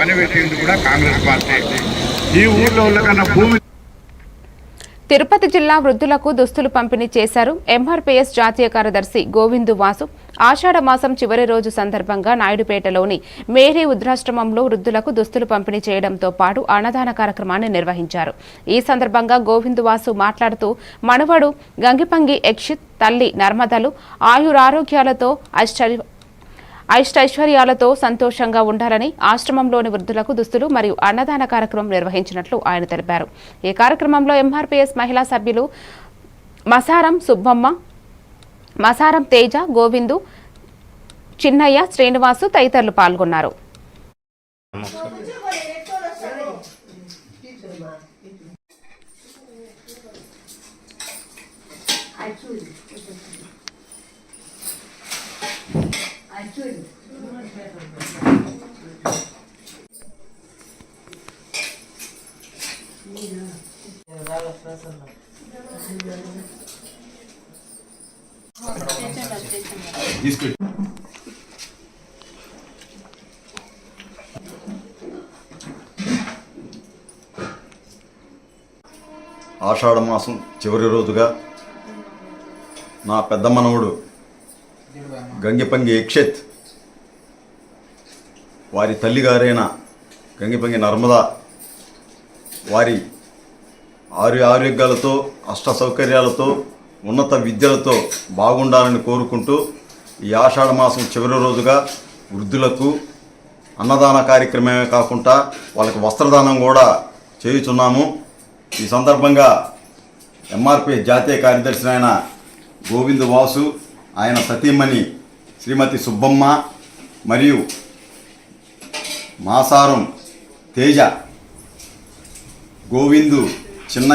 పనిపెట్టింది కూడా కాంగ్రెస్ పార్టీ ఈ ఊర్లో కన్నా భూమి తిరుపతి జిల్లా వృద్ధులకు దుస్తులు పంపిణీ చేశారు ఎంఆర్పీఎస్ జాతీయ కార్యదర్శి గోవిందు వాసు. ఆషాఢ మాసం చివరి రోజు సందర్భంగా నాయుడుపేటలోని మేరీ వృద్ధాశ్రమంలో వృద్ధులకు దుస్తులు పంపిణీ చేయడంతో పాటు అన్నదాన కార్యక్రమాన్ని నిర్వహించారు. ఈ సందర్భంగా గోవిందు వాసు మాట్లాడుతూ మనవడు గంగిపంగి యక్షిత్ తల్లి నర్మదలు ఆయురారోగ్యాలతో ఐశ్వర్య ఐష్టైశ్వర్యాలతో సంతోషంగా ఉండాలని ఆశ్రమంలోని వృద్ధులకు దుస్తులు మరియు అన్నదాన కార్యక్రమం నిర్వహించినట్లు ఆయన తెలిపారు. ఈ కార్యక్రమంలో ఎంఆర్పీఎస్ మహిళా సభ్యులు మసారం సుబ్బమ్మ మసారం తేజ గోవిందు చిన్నయ్య శ్రీనివాసు తదితరులు పాల్గొన్నారు. ఆషాఢ మాసం చివరి రోజుగా నా పెద్ద మనవడు గంగిపంగి ఇక్షిత్ వారి తల్లిగారైన గంగిపంగి నర్మద వారి ఆరు ఆరోగ్యాలతో అష్ట సౌకర్యాలతో ఉన్నత విద్యలతో బాగుండాలని కోరుకుంటూ ఈ ఆషాఢ మాసం చివరి రోజుగా వృద్ధులకు అన్నదాన కార్యక్రమమే కాకుండా వాళ్ళకి వస్త్రదానం కూడా చేయుచున్నాము. ఈ సందర్భంగా ఎంఆర్పి జాతీయ కార్యదర్శి అయిన గోవింద్ వాసు ఆయన సతీమణి శ్రీమతి సుబ్బమ్మ మరియు మాసారం తేజ గోవిందు చిన్న